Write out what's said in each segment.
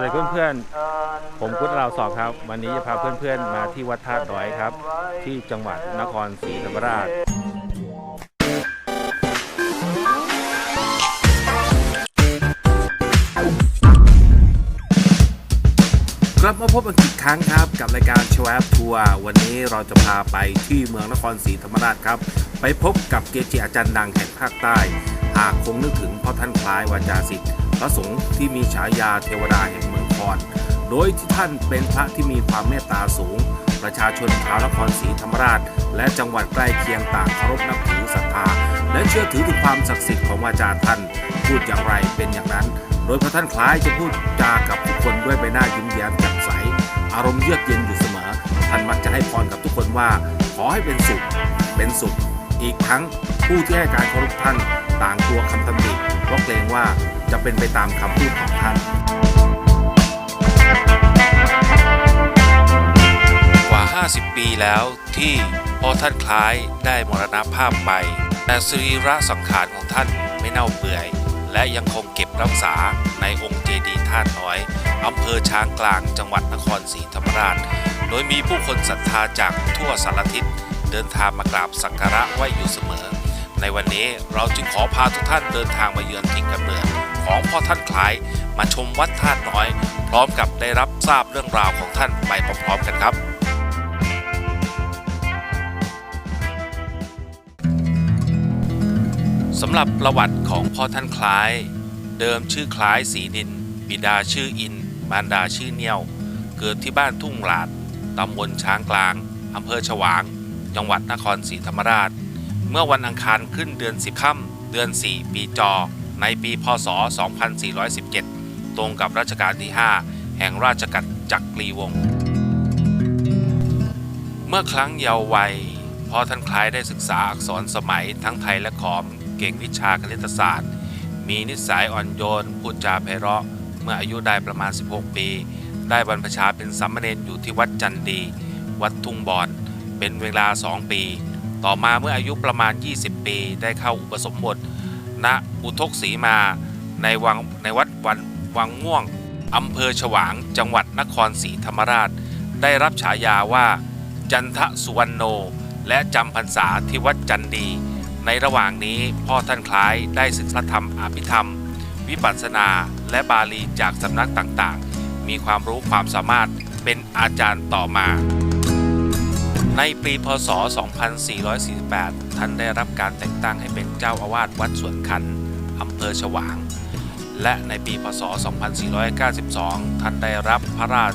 วัสดีเพื่อนๆ ผมกุศลาวสอบครับ วันนี้จะพาเพื่อนๆ มาที่วัดท่าดอยครับ ที่จังหวัดนครศรีธรรมราช กลับมาพบกันอีกครั้งครับ กับรายการชวบทัวร์วันนี้เราจะพาไปที่เมืองนครศรีธรรมราชครับ ไปพบกับเกจิอาจารย์ดังแห่งภาคใต้ หากคงนึกถึงพ่อท่านคล้ายวาจาสิทธิ์ พระสงฆ์ที่มีฉายาเทวดาแห่งเมืองคอน โดยที่ท่านเป็นพระที่มีความเมตตาสูง ประชาชนชาวนครศรีธรรมราช และจังหวัดใกล้เคียงต่างเคารพนับถือศรัทธาและเชื่อถือถึงความศักดิ์สิทธิ์ของวาจาท่าน พูดอย่างไรเป็นอย่างนั้น โดยพระท่านคล้ายจะพูดจากับทุกคนด้วยใบหน้ายิ้มแย้มแจ่มใส อารมณ์เยือกเย็นอยู่เสมอ ท่านมักจะให้พรกับทุกคนว่า ขอให้เป็นสุข เป็นสุข อีกทั้งผู้ที่ให้การเคารพท่าน ว่าจะเป็นไปตามคำพูดของท่านกว่า 50 ปีแล้วที่พ่อท่านคล้ายได้มรณภาพไป แต่สรีระสังขารของท่านไม่เน่าเปื่อย และยังคงเก็บรักษาในองค์เจดีย์ท่าน้อยอำเภอช้างกลางจังหวัดนครศรีธรรมราช โดยมีผู้คนศรัทธาจากทั่วสารทิศเดินทางมากราบสักการะไหว้อยู่เสมอ ในวันนี้เราจึงขอพาทุกท่านเดินทางมาเยือนถิ่นกำเนิดของพ่อท่านคล้ายมาชมวัดท่าตุน้อย พร้อมกับได้รับทราบเรื่องราวของท่านไปพร้อมๆกันครับสำหรับประวัติของพ่อท่านคล้าย เดิมชื่อคล้ายสีนิน บิดาชื่ออิน มารดาชื่อเนียว เกิดที่บ้านทุ่งหลาด ตำบลช้างกลาง อำเภอฉวาง จังหวัดนครศรีธรรมราช เมื่อวันอังคารขึ้นเดือนสิบค่ำเดือน 4 ปีจอ ในปีพศ 2417 ตรงกับรัชกาลที่ 5 แห่งราชกัดจักรีวงศ์ เมื่อครั้งเยาว์วัยพอท่านคล้ายได้ศึกษาอักษรสมัยทั้งไทยและขอม เก่งวิชาคณิตศาสตร์ มีนิสัยอ่อนโยน พูดจาไพเราะ เมื่ออายุได้ประมาณ 16 ปี ได้บรรพชาเป็นสามเณรอยู่ที่วัดจันดี วัดทุ่งบอน เป็นเวลา2ปี ต่อมาเมื่ออายุประมาณ 20 ปีได้เข้าอุปสมบทณอุทกศรีมาในวังในวัดวันวังม่วงอำเภอฉวางจังหวัดนครศรีธรรมราช ได้รับฉายาว่า จันทสุวรรณโน และจำพรรษาที่วัดจันดี ในระหว่างนี้พ่อท่านคล้ายได้ศึกษาธรรมอภิธรรม วิปัสสนาและบาลีจากสำนักต่างๆ มีความรู้ความสามารถเป็นอาจารย์ต่อมา ในปีพศ 2448 ท่านได้รับการแต่งตั้งให้เป็นเจ้าอาวาสวัดสวนขันอำเภอฉวาง และในปีพศ 2492 ท่านได้รับพระราช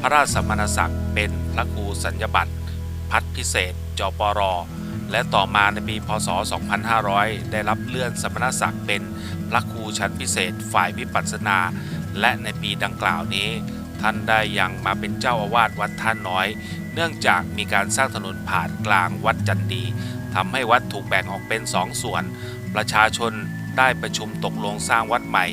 พระราชสมณศักดิ์เป็นพระครูสัญญบัตรพัดพิเศษจปร และต่อมาในปีพศ 2500 ได้รับเลื่อนสมณศักดิ์เป็นพระครูชั้นพิเศษฝ่ายวิปัสสนา และในปีดังกล่าวนี้ ท่านได้ยังมาเป็นเจ้าอาวาสวัดท่าน้อย เนื่องจากมีการสร้างถนนผ่านกลางวัดจันดีทำให้วัดถูกแบ่งออกเป็นสองส่วน ประชาชนได้ประชุมตกลงสร้างวัดใหม่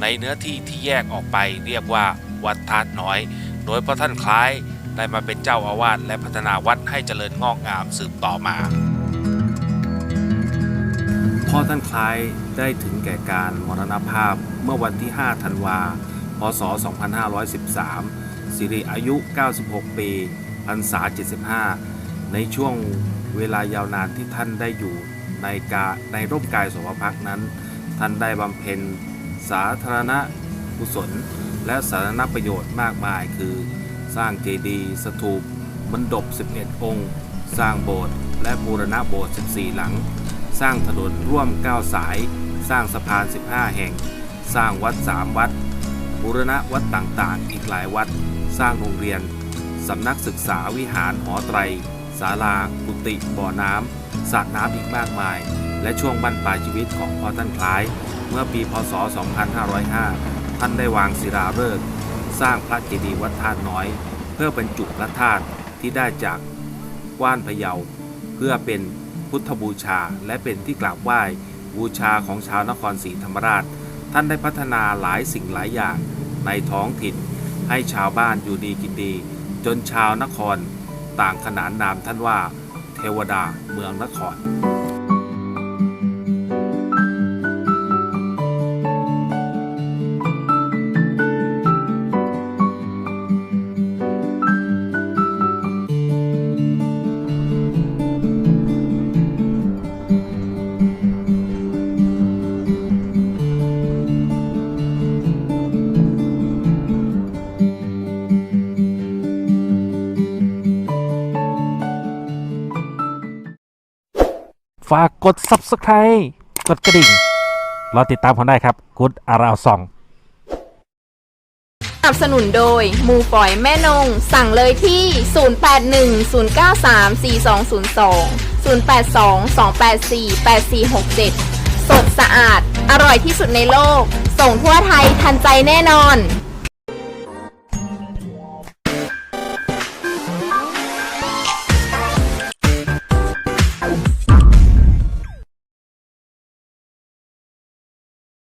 ในเนื้อที่ที่แยกออกไปเรียกว่าวัดท่าน้อย โดยพระท่านคล้ายได้มาเป็นเจ้าอาวาสและพัฒนาวัดให้เจริญงอกงามสืบต่อมา พ่อท่านคล้ายได้ถึงแก่การมรณภาพเมื่อวันที่ 5 ธันวา พศ 2513 สิริอายุ 96 ปีพรรษา 75 ในช่วงเวลายาวนานที่ท่านได้อยู่ในกาในร่มกายสวพักนั้น ท่านได้บำเพ็ญสาธารณกุศล และสาธารณประโยชน์มากมาย คือ สร้างเจดีย์สถูปมณฑป11 องค์ สร้างโบสถ์และบูรณะโบสถ์ 14 หลัง สร้างถนนร่วม 9 สาย สร้างสะพาน 15 แห่ง สร้างวัด 3 วัด บูรณะวัดต่างๆ อีกหลายวัด สร้างโรงเรียน สำนักศึกษาวิหารหอไตรศาลากุฏิบ่อน้ำสระน้ำอีกมากมาย และช่วงบรรปลายชีวิตของพ่อท่านคล้าย เมื่อปีพศ 2505 ท่านได้วางศิลาฤกษ์สร้างพระเจดีย์วัดธาตุน้อย เพื่อบรรจุพระธาตุที่ได้จากกว้านพะเยา เพื่อเป็นพุทธบูชาและเป็นที่กราบไหว้บูชาของชาวนครศรีธรรมราช ท่านได้พัฒนาหลายสิ่งหลายอย่างในท้องถิ่น ให้ชาวบ้านอยู่ดีกินดี จนชาวนครต่างขนานนามท่านว่า เทวดาเมืองนคร ฝากกด subscribe กดกระดิ่งรอติดตามผมได้ครับกุดอาราวซองสนับสนุนโดยหมูฝอยแม่นง สั่งเลยที่ 0810934202 082-284-8467 สดสะอาด อร่อยที่สุดในโลก ส่งทั่วไทยทันใจแน่นอน